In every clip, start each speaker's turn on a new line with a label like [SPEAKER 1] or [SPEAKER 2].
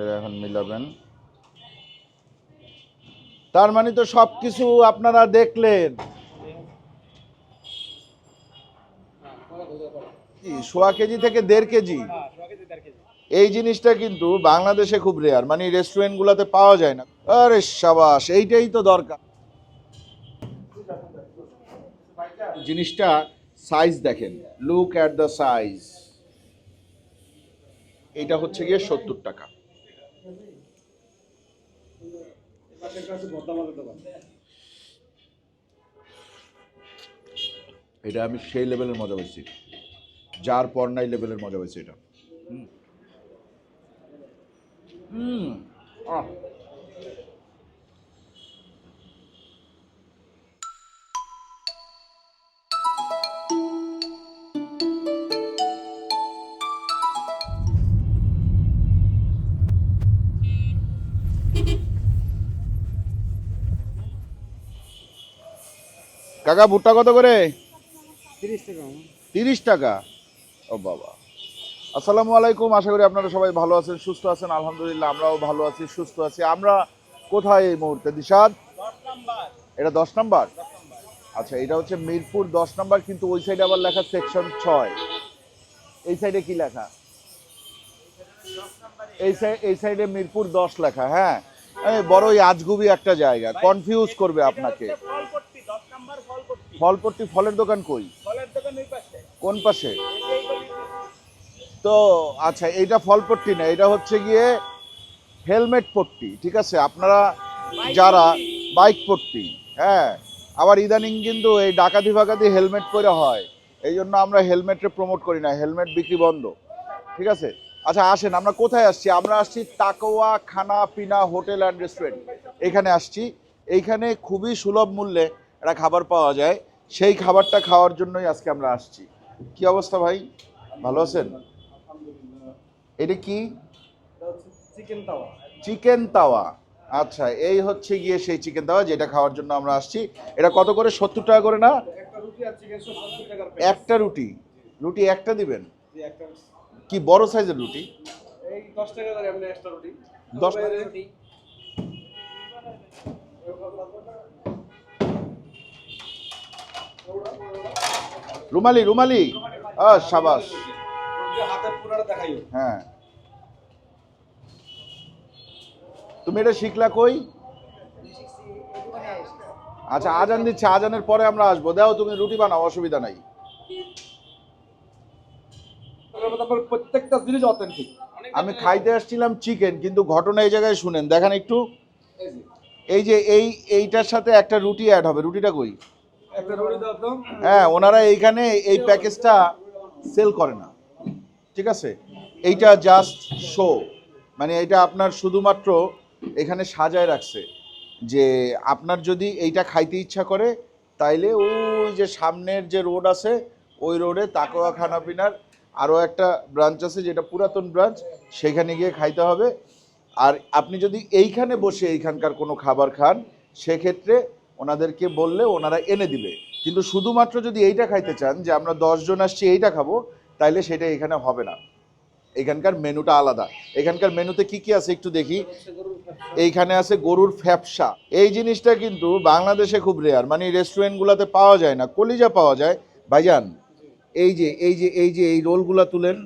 [SPEAKER 1] এটা এখন মিলাবেন। তার মানে তো সব কিছু আপনারা দেখলেন। সোয়া কেজি থেকে দেড় কেজি? এই জিনিসটা কিন্তু বাংলাদেশে খুব রেয়ার মানে রেস্টুরেন্ট রেস্টুরেন্টগুলোতে পাওয়া যায় না। আরে সাবাস, এইটাই তো দরকার। জিনিসটা সাইজ দেখেন লুক অ্যাট দ্য সাইজ এটা হচ্ছে গিয়ে সত্তর টাকা। এটা আমি সেই লেভেলের মজা পাইছি। যার পর নাই লেভেলের মজা পাইছি এটা। হুম। হুম। আহ। কাকা ভুট্টা কত করে?
[SPEAKER 2] তিরিশ টাকা।
[SPEAKER 1] ও বাবা। আসসালামু আলাইকুম আশা করি আপনারা সবাই ভালো আছেন সুস্থ আছেন আলহামদুলিল্লাহ আমরাও ভালো আছি সুস্থ আছি। আমরা কোথায় এই মুহূর্তে দিশাদ এটা দশ নাম্বার? আচ্ছা এটা হচ্ছে মিরপুর দশ নাম্বার কিন্তু ওই সাইডে আবার লেখা সেকশন ছয়। এই সাইডে কি লেখা? এই সাইড এই সাইডে মিরপুর দশ লেখা হ্যাঁ? বড়ই আজগুবি একটা জায়গা কনফিউজ করবে আপনাকে।
[SPEAKER 2] ফলপট্টি
[SPEAKER 1] ফলের দোকান কই?
[SPEAKER 2] ফলের দোকান ওই পাশে।
[SPEAKER 1] কোন পাশে? তো আচ্ছা এইটা ফলপট্টি না এটা হচ্ছে গিয়ে হেলমেট পট্টি ঠিক আছে? আপনারা যারা বাইক পট্টি হ্যাঁ আবার ইদানিং কিন্তু এই ডাকাতি ফাকাতি হেলমেট পরে হয় এই জন্য আমরা হেলমেটে প্রমোট করি না হেলমেট বিক্রি বন্ধ ঠিক আছে? আচ্ছা আসেন আমরা কোথায় আসছি? আমরা আসছি তাকোয়া খানা পিনা হোটেল অ্যান্ড রেস্টুরেন্ট এখানে আসছি এইখানে খুবই সুলভ মূল্যে একটা খাবার পাওয়া যায় সেই খাবারটা খাওয়ার জন্যই আজকে আমরা আসছি। কি অবস্থা ভাই? ভালো আছেন? এটা কি?
[SPEAKER 2] চিকেন তাওয়া।
[SPEAKER 1] চিকেন তাওয়া। আচ্ছা এই হচ্ছে গিয়ে সেই চিকেন তাওয়া যেটা খাওয়ার জন্য আমরা আসছি। এটা কত করে? সত্তর টাকা করে না?
[SPEAKER 2] একটা রুটি
[SPEAKER 1] রুটি। একটা দিবেন? কি বড় সাইজের রুটি?
[SPEAKER 2] দশ টাকা করে আপনি রুটি।
[SPEAKER 1] দশ রুমালি রুমালি। সাবাস। হ্যাঁ। তুমি এটা শিখলা কই? আচ্ছা আজান দিচ্ছে আজানের পরে আমরা আসব। দাও তুমি রুটি বানাও অসুবিধা নাই।
[SPEAKER 2] প্রত্যেকটা জিনিস অথেন্টিক
[SPEAKER 1] আমি খাইতে আসছিলাম চিকেন কিন্তু ঘটনা এই জায়গায় শুনেন। দেখেন একটু। এই যে। এই এইটার সাথে একটা রুটি অ্যাড হবে। রুটিটা কই? হ্যাঁ ওনারা এইখানে এই প্যাকেজটা সেল করে না। ঠিক আছে? এইটা জাস্ট শো মানে এটা আপনার শুধুমাত্র এখানে সাজায় রাখছে যে আপনার যদি এইটা খাইতে ইচ্ছা করে, তাইলে ওই যে সামনের যে রোড আছে, ওই রোডে তাকোয়া খানাপিনার আরও একটা ব্রাঞ্চ আছে যেটা পুরাতন ব্রাঞ্চ, সেখানে গিয়ে খাইতে হবে। আর আপনি যদি এইখানে বসে এইখানকার কোনো খাবার খান, সেক্ষেত্রে ওনাদেরকে বললে ওনারা এনে দিবে। কিন্তু শুধুমাত্র যদি এইটা খাইতে চান যে আমরা দশজন আসছি, এইটা খাব, তাইলে সেটা এখানে হবে না। এখানকার মেনুটা আলাদা। এখানকার মেনুতে কি কি আছে একটু দেখি। এইখানে আছে গরুর ফ্যাপসা। এই জিনিসটা কিন্তু বাংলাদেশে খুব রেয়ার মানে রেস্টুরেন্টগুলোতে পাওয়া যায় না, কলিজা পাওয়া যায়। ভাইজান, এই যে এই যে এই যে, এই রোলগুলা তুলেন,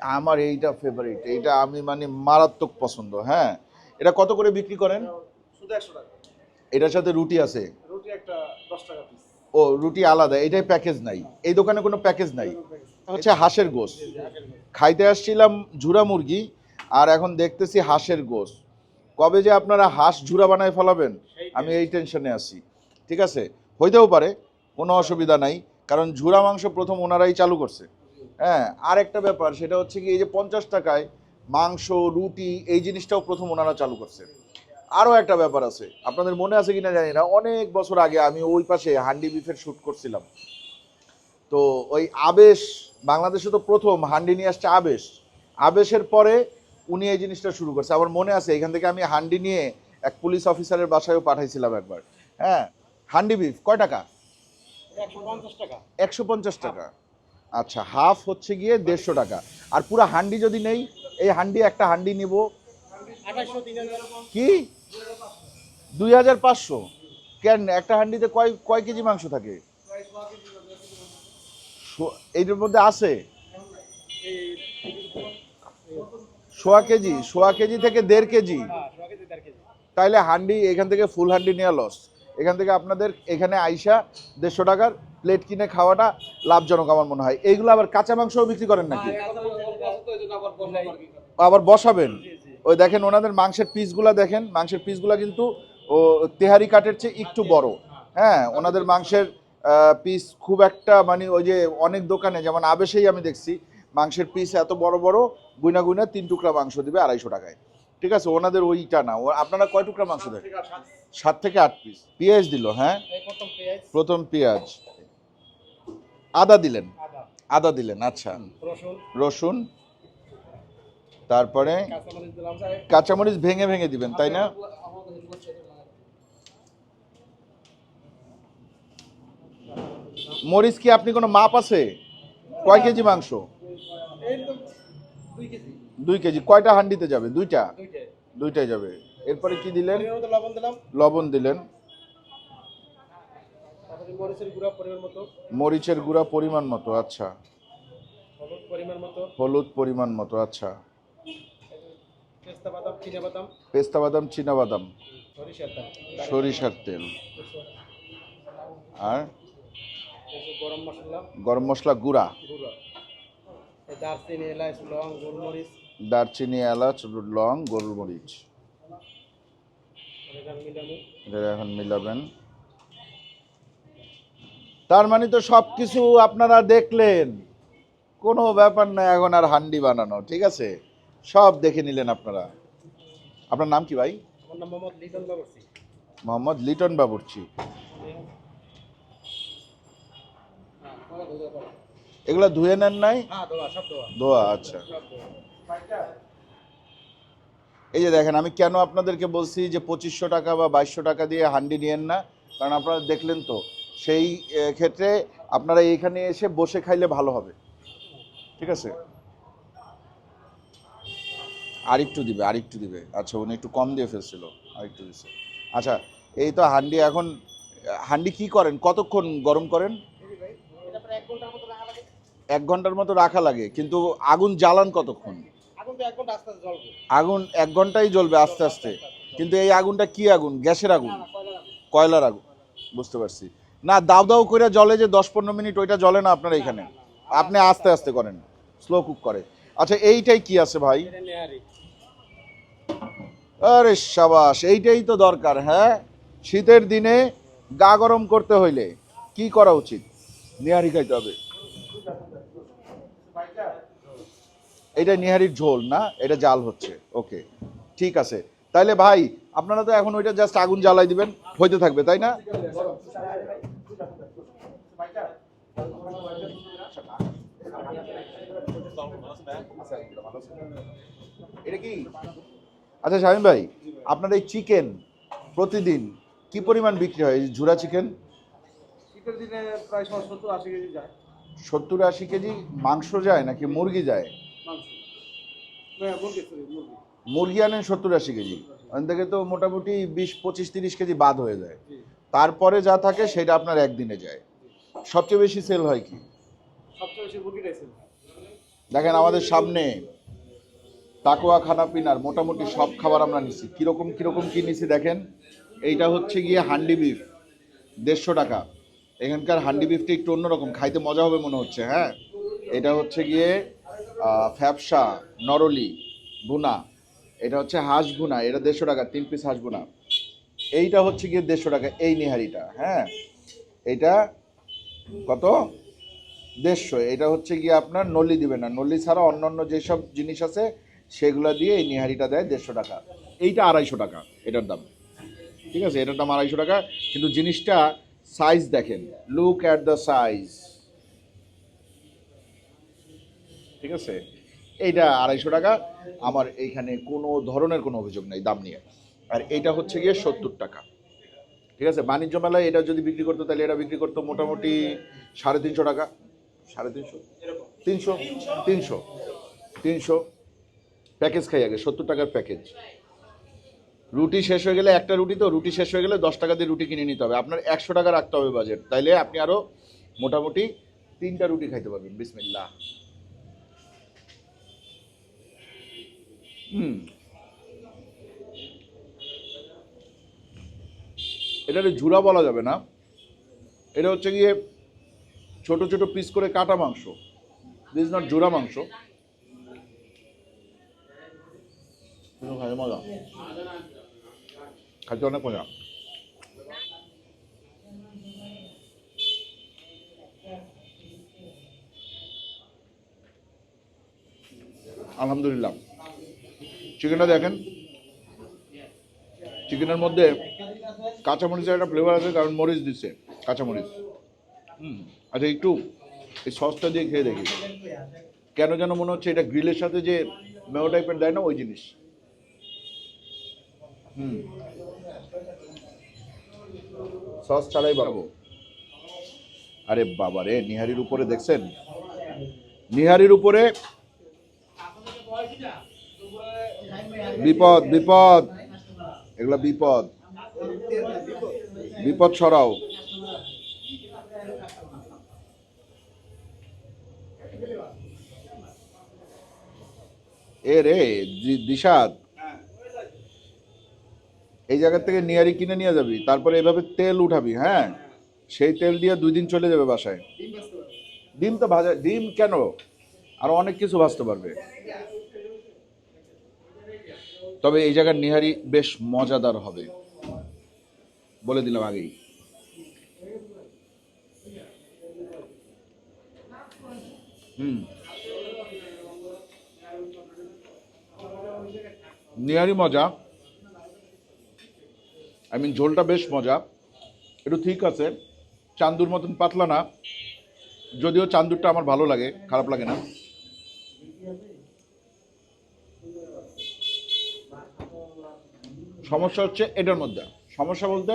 [SPEAKER 1] আমার এইটা ফেভারিট এইটা আমি মানে মারাত্মক পছন্দ হ্যাঁ। এটা কত করে বিক্রি করেন?
[SPEAKER 2] শুধু একশো টাকা।
[SPEAKER 1] এটার সাথে রুটি আছে?
[SPEAKER 2] রুটি একটা দশ টাকা পিস
[SPEAKER 1] ও রুটি আলাদা এটাই প্যাকেজ নাই। এই দোকানে কোনো প্যাকেজ নাই? হচ্ছে হাঁসের গোস খাইতে আসছিলাম ঝুরা মুরগি আর এখন দেখতেছি হাঁসের গোস কবে যে আপনারা হাঁস ঝুরা বানায় ফেলাবেন আমি এই টেনশনে আছি। ঠিক আছে? হইতেও পারে কোনো অসুবিধা নাই কারণ ঝুরা মাংস প্রথম ওনারাই চালু করছে। হ্যাঁ আর একটা ব্যাপার সেটা হচ্ছে কি এই যে পঞ্চাশ টাকায় মাংস রুটি এই জিনিসটাও প্রথম ওনারা চালু করছে। আরও একটা ব্যাপার আছে। আপনাদের মনে আছে কিনা জানি না। অনেক বছর আগে আমি ওই পাশে হান্ডি বিফের শ্যুট করছিলাম। তো ওই আবেশ বাংলাদেশে তো প্রথম হান্ডি নিয়ে আসছে আবেশ। আবেশের পরে উনি এই জিনিসটা শুরু করছে। আমার মনে আছে এখান থেকে আমি হান্ডি নিয়ে এক পুলিশ অফিসারের বাসায়ও পাঠাইছিলাম একবার। হ্যাঁ হান্ডি বিফ কয় টাকা।
[SPEAKER 2] একশো পঞ্চাশ টাকা।
[SPEAKER 1] আচ্ছা হাফ হচ্ছে গিয়ে দেড়শো টাকা। আর পুরো হান্ডি যদি নেই এই হান্ডি একটা হান্ডি নিব কি? দুই হাজার পাঁচশো? কেন? একটা হান্ডিতে কয় কয় কেজি মাংস থাকে? এইটার মধ্যে আছে? সোয়া কেজি সোয়া কেজি থেকে দেড় কেজি।
[SPEAKER 2] হ্যাঁ সোয়া দেড় কেজি।
[SPEAKER 1] তাইলে হান্ডি এখান থেকে ফুল হান্ডি নেওয়া লস। এখান থেকে আপনাদের এখানে আইসা দেড়শো টাকার প্লেট কিনে খাওয়াটা লাভজনক আমার মনে হয়। এইগুলো আবার কাঁচা মাংসও বিক্রি করেন নাকি? আবার বসাবেন? ওই দেখেন ওনাদের মাংসের পিসগুলা দেখেন মাংসের পিসগুলা কিন্তু ও তেহারি কাটের চেয়ে একটু বড়। হ্যাঁ ওনাদের মাংসের পিস খুব একটা মানে ওই যে অনেক দোকানে যেমন আবেশেই আমি দেখছি মাংসের পিস এত বড় বড় গুইনা গুইনা তিন টুকরা মাংস দিবে আড়াইশো টাকায়। ঠিক আছে? ওনাদের ওইটা না। আপনারা কয় টুকরা মাংস দেন? সাত থেকে আট পিস পেঁয়াজ দিল হ্যাঁ?
[SPEAKER 2] প্রথম পেঁয়াজ।
[SPEAKER 1] আদা দিলেন?
[SPEAKER 2] আদা।
[SPEAKER 1] আদা দিলেন আচ্ছা।
[SPEAKER 2] রসুন।
[SPEAKER 1] রসুন তারপরে
[SPEAKER 2] কাঁচামরিচ
[SPEAKER 1] ভেঙে ভেঙে দিবেন তাই না? মরিচ কি আপনি কোনো মাপ আছে? কয় কেজি মাংস?
[SPEAKER 2] দুই কেজি।
[SPEAKER 1] কয়টা হান্ডিতে যাবে? দুইটা?
[SPEAKER 2] দুইটাই
[SPEAKER 1] যাবে। এরপরে কি দিলেন?
[SPEAKER 2] লবণ
[SPEAKER 1] দিলেন।
[SPEAKER 2] মরিচের গুঁড়া পরিমাণ মতো
[SPEAKER 1] আচ্ছা।
[SPEAKER 2] হলুদ পরিমাণ মতো।
[SPEAKER 1] আচ্ছা।
[SPEAKER 2] পেস্তা বাদাম চিনা বাদাম? সরিষার তেল।
[SPEAKER 1] আর?
[SPEAKER 2] গরম মশলা।
[SPEAKER 1] গরম মশলা গুঁড়া।
[SPEAKER 2] গুঁড়া। দারচিনি এলাচ লং গোলমরিচ।
[SPEAKER 1] দারচিনি এলাচ লং গোলমরিচ। এটা এখন মিলাবেন। তার মানে তো সব কিছু আপনারা দেখলেন। কোনো ব্যাপার না এখন আর হান্ডি বানানো ঠিক আছে? সব দেখে নিলেন আপনারা। আপনার নাম কি ভাই?
[SPEAKER 2] মোহাম্মদ লিটন
[SPEAKER 1] বাবুর্চি। এগুলা ধুয়ে নেন নাই?
[SPEAKER 2] হ্যাঁ দোয়া
[SPEAKER 1] ধোয়া। আচ্ছা। এই যে দেখেন আমি কেন আপনাদেরকে বলছি যে পঁচিশশো টাকা বা বাইশশো টাকা দিয়ে হান্ডি নিয়েন না? কারণ আপনারা দেখলেন তো সেই ক্ষেত্রে আপনারা এইখানে এসে বসে খাইলে ভালো হবে। ঠিক আছে? আরেকটু দিবে আরেকটু দিবে। আচ্ছা উনি একটু কম দিয়ে ফেলছিল, আরেকটু দিছে। আচ্ছা এই তো হান্ডি এখন, হান্ডি কি করেন? কতক্ষণ গরম করেন?
[SPEAKER 2] এক ঘণ্টার মতো রাখা লাগে,
[SPEAKER 1] কিন্তু আগুন জ্বালান কতক্ষণ? আগুন এক ঘন্টাই জ্বলবে আস্তে আস্তে। কিন্তু এই আগুনটা কি আগুন? গ্যাসের আগুন। কয়লার আগুন? বুঝতে পারছি। না, দাও দাও করে জলে যে দশ পনেরো মিনিট, ওইটা জ্বলে না আপনার এখানে। আপনি আস্তে আস্তে করেন। স্লো কুক করে। আচ্ছা এইটাই কি আছে ভাই? আরে সাবাস এইটাই তো দরকার হ্যাঁ? শীতের দিনে গা গরম করতে হইলে কি করা উচিত? নিহারি খাইতে হবে। এটা নিহারির ঝোল না এটা জাল হচ্ছে ওকে ঠিক আছে। তাইলে ভাই আপনারা তো এখন ওইটা জাস্ট আগুন জ্বালাই দিবেন হইতে থাকবে তাই না? এটা কি? আচ্ছা শামীম ভাই আপনার এই চিকেন প্রতিদিন কি পরিমাণ বিক্রি হয়? এই ঝুরা চিকেন
[SPEAKER 2] শীতের দিনে প্রায় সত্তর আশি কেজি যায়।
[SPEAKER 1] সত্তর আশি কেজি মাংস যায় নাকি মুরগি যায়?
[SPEAKER 2] মাংস। না মুরগি sorry, মুরগি।
[SPEAKER 1] মুরগি আনেন সত্তর আশি কেজি। ওখান থেকে তো মোটামুটি বিশ পঁচিশ তিরিশ কেজি বাদ হয়ে যায়।
[SPEAKER 2] জি।
[SPEAKER 1] তারপরে যা থাকে সেটা আপনার একদিনে যায়। সবচেয়ে বেশি সেল হয় কি
[SPEAKER 2] সবচেয়ে বেশি মুরগিটাই ছিল
[SPEAKER 1] দেখেন আমাদের সামনে তাকুয়া খানা পিনার মোটামুটি সব খাবার আমরা নিছি কীরকম কীরকম কী নিছি দেখেন? এইটা হচ্ছে গিয়ে হান্ডি বিফ, দেড়শো টাকা। এখানকার হান্ডি বিফটা একটু অন্যরকম, খাইতে মজা হবে মনে হচ্ছে হ্যাঁ? এটা হচ্ছে গিয়ে ফ্যাপসা, নরলি বুনা এটা হচ্ছে হাঁস বুনা এটা দেড়শো টাকা, তিন পিস হাঁস বুনা এইটা হচ্ছে গিয়ে দেড়শো টাকা, এই নিহারিটা হ্যাঁ? এইটা কত? দেড়শো এটা হচ্ছে গিয়ে আপনার নলি দিবে না। নলি ছাড়া অন্যান্য যেসব জিনিস আছে, সেগুলো দিয়ে এই নিহারিটা দেয় দেড়শো টাকা। এইটা আড়াইশো টাকা, এটার দাম। ঠিক আছে? এটার দাম আড়াইশো টাকা। কিন্তু জিনিসটা সাইজ দেখেন। লুক অ্যাট দ্য সাইজ ঠিক আছে? এইটা আড়াইশো টাকা। আমার এইখানে কোনো ধরনের কোনো অভিযোগ নাই দাম নিয়ে। আর এইটা হচ্ছে গিয়ে সত্তর টাকা। ঠিক আছে? বাণিজ্য মেলায় এটা যদি বিক্রি করতো, তাহলে এটা বিক্রি করতো মোটামুটি সাড়ে তিনশো টাকা। সাড়ে তিনশো। তিনশো? তিনশো? তিনশো। প্যাকেজ খাই আগে সত্তর টাকার প্যাকেজ। রুটি শেষ হয়ে গেলে একটা রুটি তো রুটি শেষ হয়ে গেলে দশ টাকা দিয়ে রুটি কিনে নিতে হবে। আপনার একশো টাকা রাখতে হবে বাজেট। তাইলে আপনি আরও মোটামুটি তিনটা রুটি খাইতে পারবেন। বিসমিল্লাহ। হুম। এটাকে ঝুরা বলা যাবে না। এটা হচ্ছে গিয়ে ছোট ছোট পিস করে কাটা মাংস। দিস নট জোড়া মাংস। কিন্তু মজা। অনেক মজা। আলহামদুলিল্লাহ। চিকেনটা দেখেন। চিকেনের মধ্যে কাঁচামরিচের একটা ফ্লেভার আছে, কারণ মরিচ দিচ্ছে, কাঁচামরিচ। হুম। আচ্ছা একটু এই সসটা দিয়ে খেয়ে দেখি। কেন যেন মনে হচ্ছে এটা গ্রিলের সাথে যে মেও টাইপের দেয় না, ওই জিনিস। হুম। সস ছাড়াই বাবু আরে বাবা রে, নিহারির উপরে দেখছেন? নিহারির উপরে বিপদ বিপদ। এগুলা বিপদ। বিপদ ছড়াও এ রে দিশাদ এই জায়গা থেকে নিয়ারি কিনে নিয়ে যাবি তারপরে এভাবে তেল উঠাবি হ্যাঁ? সেই তেল দিয়ে দুই দিন চলে যাবে বাসায়। ডিম তো ভাজা ডিম কেন? আর অনেক কিছু ভাজতে পারবে। তবে এই জায়গার নিহারি বেশ মজাদার হবে। বলে দিলাম আগেই। হুম। নিহারি মজা। আই মিন ঝোলটা বেশ মজা। একটু ঠিক আছে। চান্দুর মতন পাতলা না। যদিও চান্দুরটা আমার ভালো লাগে, খারাপ লাগে না। সমস্যা হচ্ছে এটার মধ্যে। সমস্যা বলতে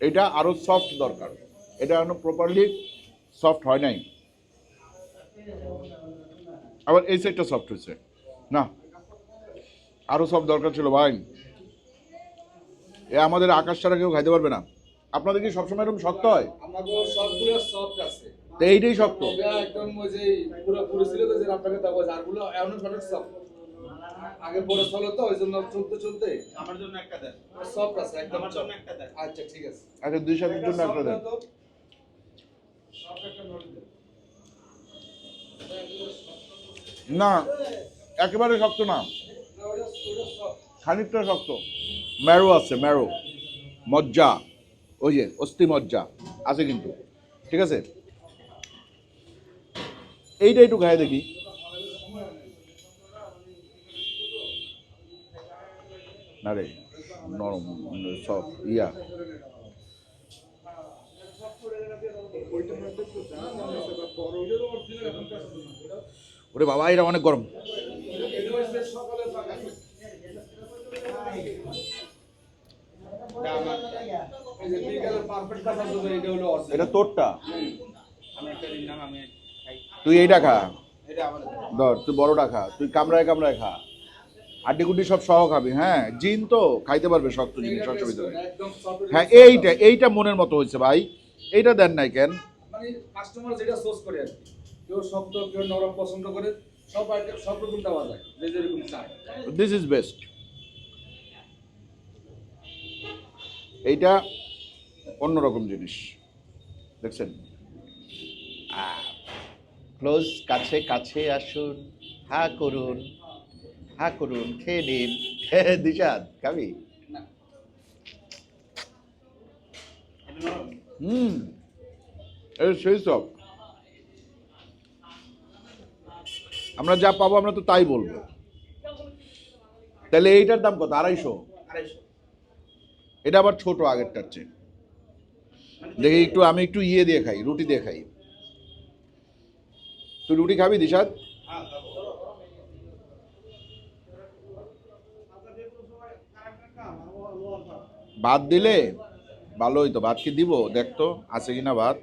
[SPEAKER 1] এটা আরও সফট দরকার। এটা এখনও প্রপারলি সফট হয় নাই। আবার এই সাইডটা সফট হয়েছে। না। আরও সফট দরকার ছিল ভাই। এ আমাদের আকাশ ছাড়া কেউ খাইতে পারবে না। আপনাদের কি সবসময় এরকম শক্ত হয়? তো এইটাই শক্ত।
[SPEAKER 3] তবে একদম ওই যে পুরো পুরো ছিল তো যে আপনাকে দেবো আরগুলো এমন সঠিক সফট আগে বড় চলো তো ওই জন্য চলতে চলতে
[SPEAKER 2] আমার জন্য একটা দেন।
[SPEAKER 3] সফট আছে একদম
[SPEAKER 2] আমার জন্য একটা দেন।
[SPEAKER 3] আচ্ছা ঠিক আছে।
[SPEAKER 1] আচ্ছা দুই জন্য একটা দেন। না একেবারে শক্ত না। খানিকটা শক্ত। ম্যারো আছে, ম্যারো। মজ্জা। ওই যে, অস্থি মজ্জা। আছে কিন্তু। ঠিক আছে? এইটা একটু খায় দেখি। না রে, নরম সব ইয়া। ওরে বাবা, এটা অনেক গরম
[SPEAKER 3] এটা হচ্ছে সকালে পাকা। এই যে বিকালের perfect কাজ আছে তো, এটা হলো original।
[SPEAKER 1] এটা তোরটা? তুই এইটা খা। ধর তুই বড়টা খা। তুই কামড়ায় কামড়ায় খা। আড্ডি গুড্ডি সব সহ খাবি হ্যাঁ? জিন তো খাইতে পারবে শক্ত জিনিস অসুবিধা নেই হ্যাঁ এইটা এইটা মনের মতো হয়েছে ভাই। এইটা দেন নাই কেন?
[SPEAKER 3] মানে কাস্টমার যেটা সোর্স করে আর কেউ শক্ত কেউ নরম পছন্দ করে সব সব রকম দেওয়া যায় যে যেরকম চায়।
[SPEAKER 1] দিস ইজ বেস্ট এইটা অন্যরকম জিনিস। দেখছেন? ক্লোজ, কাছে কাছে আসুন, হা করুন হা করুন, খেয়ে নিন। দিশাদ খাবি হুম সেই সব। আমরা যা পাবো আমরা তো তাই বলব। তাহলে এইটার দাম কত? আড়াইশো।
[SPEAKER 2] আড়াইশো।
[SPEAKER 1] এটা আবার ছোট আগেরটার চেয়ে। দেখি একটু, আমি একটু ইয়ে দিয়ে খাই রুটি দিয়ে খাই তুই রুটি খাবি দিশাদ ভাত দিলে? ভালো হইতো ভাত কি দিব? দেখতো আছে কিনা ভাত?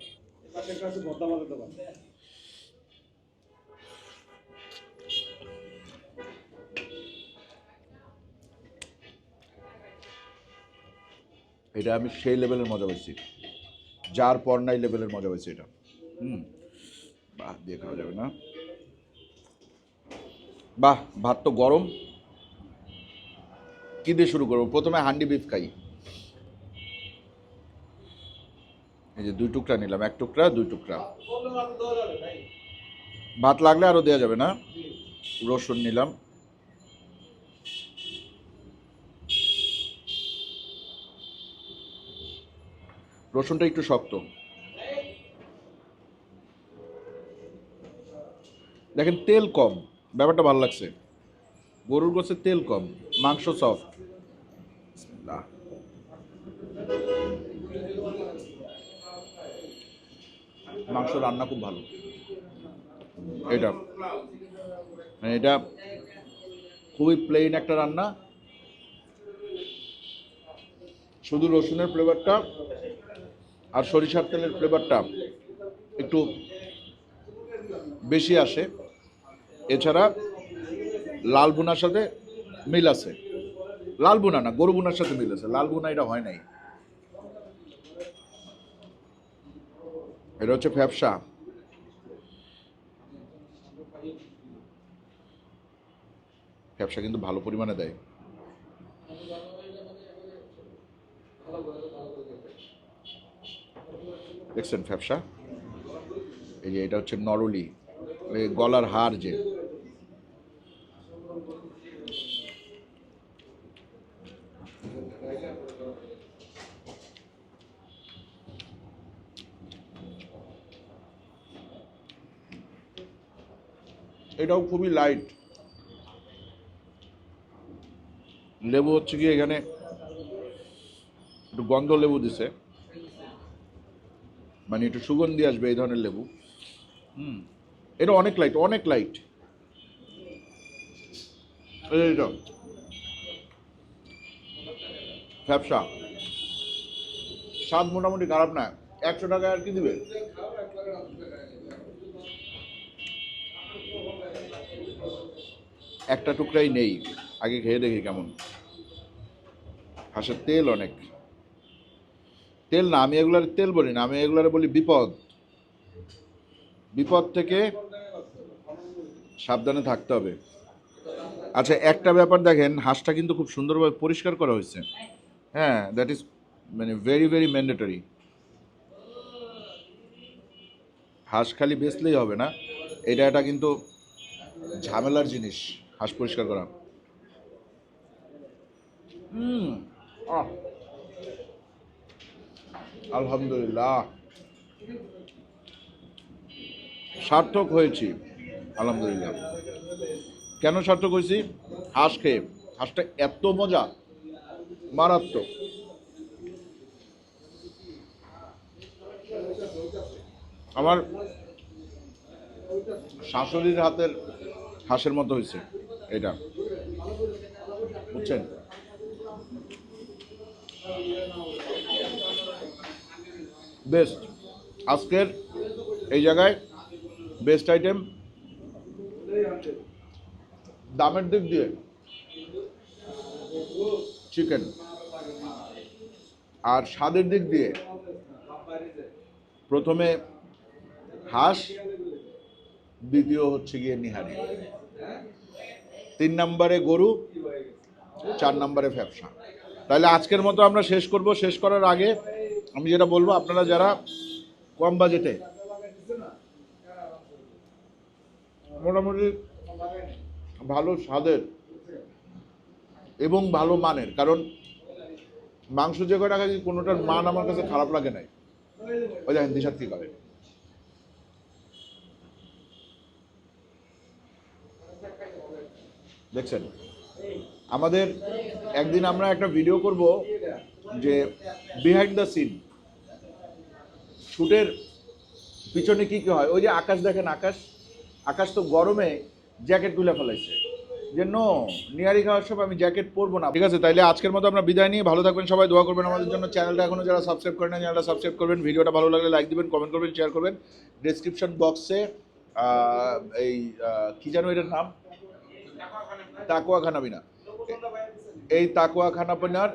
[SPEAKER 1] এটা আমি সেই লেভেলের মজা পাইছি। যার পর নাই লেভেলের মজা পাইছি এটা। হুম। বাহ, দিয়ে খাওয়া যাবে না। বাহ, ভাত তো গরম। কি দিয়ে শুরু করব? প্রথমে হান্ডি বিফ খাই। এই যে দুই টুকরা নিলাম, এক টুকরা, দুই টুকরা। ভাত লাগলে আরও দেওয়া যাবে না? রসুন নিলাম। রসুনটা একটু শক্ত। দেখেন, তেল কম। ব্যাপারটা ভালো লাগছে। গরুর গোছের তেল কম, মাংস সফট মাংস রান্না খুব ভালো। এটা। মানে এটা খুবই প্লেন একটা রান্না। শুধু রসুনের ফ্লেভারটা আর সরিষার তেলের ফ্লেভারটা একটু বেশি আসে। এছাড়া লাল বুনার সাথে মিল আছে। লাল বুনা না, গরু বুনার সাথে মিল আছে। লাল বুনা এটা হয় নাই। এটা হচ্ছে ফ্যাপসা ফ্যাপসা কিন্তু ভালো পরিমাণে দেয়। দেখছেন ফ্যাপসা? এই যে এটা হচ্ছে নরলি, এই গলার হার যে। এটাও খুবই লাইট লেবু হচ্ছে কি এখানে, একটু গন্ধ লেবু দিছে। মানে একটু সুগন্ধি আসবে এই ধরনের লেবু। হুম। এটা অনেক লাইট অনেক লাইট ফ্যাপসা। স্বাদ মোটামুটি খারাপ না। একশো টাকায় আর কি দিবে? একটা টুকরাই নেই। আগে খেয়ে দেখি কেমন। হাঁসের তেল অনেক। তেল না, আমি এগুলার তেল বলি না, আমি এগুলার বলি বিপদ। বিপদ থেকে সাবধানে থাকতে হবে। আচ্ছা একটা ব্যাপার দেখেন, হাঁসটা কিন্তু খুব সুন্দরভাবে পরিষ্কার করা হয়েছে। হ্যাঁ দ্যাট ইজ মানে ভেরি ভেরি ম্যান্ডেটরি হাঁস খালি বেচলেই হবে না। এটা এটা কিন্তু ঝামেলার জিনিস, হাঁস পরিষ্কার করা। হুম আলহামদুলিল্লাহ। সার্থক হয়েছি, আলহামদুলিল্লাহ। কেন সার্থক হয়েছি? হাঁস খেয়ে। হাঁসটা এত মজা, মারাত্মক। আমার শাশুড়ির হাতের হাঁসের মতো হয়েছে, এটা। বুঝছেন? বেস্ট। আজকের এই জায়গায় বেস্ট আইটেম দামের দিক দিয়ে চিকেন। আর স্বাদের দিক দিয়ে প্রথমে হাঁস, দ্বিতীয় হচ্ছে গিয়ে নিহারি। তিন নম্বরে গরু, চার নম্বরে ব্যবসা তাহলে আজকের মতো আমরা শেষ করব। শেষ করার আগে আমি যেটা বলব, আপনারা যারা কম বাজেটে মোটামুটি ভালো স্বাদের এবং ভালো মানের, কারণ মাংস যে কয়টা খাচ্ছি কোনোটার মান আমার কাছে খারাপ লাগে নাই, ওই দেখেন দিশার কি করে। দেখছেন? আমাদের একদিন আমরা একটা ভিডিও করব যে বিহাইন্ড দ্য সিন শুটের পিছনে কি কি হয়? ওই যে আকাশ দেখেন, আকাশ। আকাশ তো গরমে জ্যাকেট তুলে ফেলাইছে। যে নো নিয়ারি খাওয়ার সব আমি জ্যাকেট পরবো না। ঠিক আছে, তাইলে আজকের মতো আমরা বিদায় নিয়ে ভালো থাকবেন, সবাই দোয়া করবেন আমাদের জন্য। চ্যানেলটা এখনও যারা সাবস্ক্রাইব করেন না চ্যানেলটা সাবস্ক্রাইব করবেন। ভিডিওটা ভালো লাগলে লাইক দিবেন কমেন্ট করবেন শেয়ার করবেন। ডেসক্রিপশন বক্সে এই কি জানো এটার নাম? তাকুয়া খানাবিনা এই তাকুয়া খানাপিনার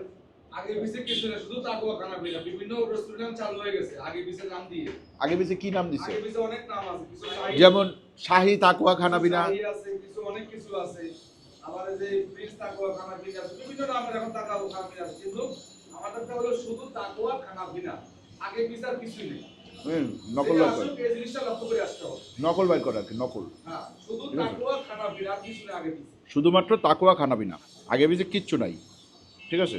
[SPEAKER 3] আগে পিছে কিছু না শুধু তাকুয়া খানা পিনা বিভিন্ন রেস্টুরেন্ট চালু হয়ে গেছে আগে পিছে নাম দিয়ে।
[SPEAKER 1] আগে বেশি কি নাম দিছে?
[SPEAKER 3] আগে পিছে অনেক নাম আছে কিছু
[SPEAKER 1] যেমন শাহি তাকুয়া খানাবিনা
[SPEAKER 3] শাহী আছে কিছু অনেক কিছু আছে। আবার যে প্রিন্স তাকুয়া খানা পিনা আছে বিভিন্ন নামের এখন তাকুয়া খানা পিনা আছে কিন্তু আমাদেরটা হলো শুধু তাকুয়া খানা পিনা আগে পিছে আর কিছুই নেই।
[SPEAKER 1] নকল
[SPEAKER 3] যেটা
[SPEAKER 1] বাইর
[SPEAKER 3] এই জিনিসটা লক্ষ্য করে আসতে হবে।
[SPEAKER 1] নকল বাইর করে নকল।
[SPEAKER 3] হ্যাঁ শুধু
[SPEAKER 1] ঠিক আছে।
[SPEAKER 3] তাকুয়া খানা কিছু নেই আগে পিছে
[SPEAKER 1] শুধুমাত্র তাকুয়া খানাবিনা আগে বেশি কিচ্ছু নাই। ঠিক আছে?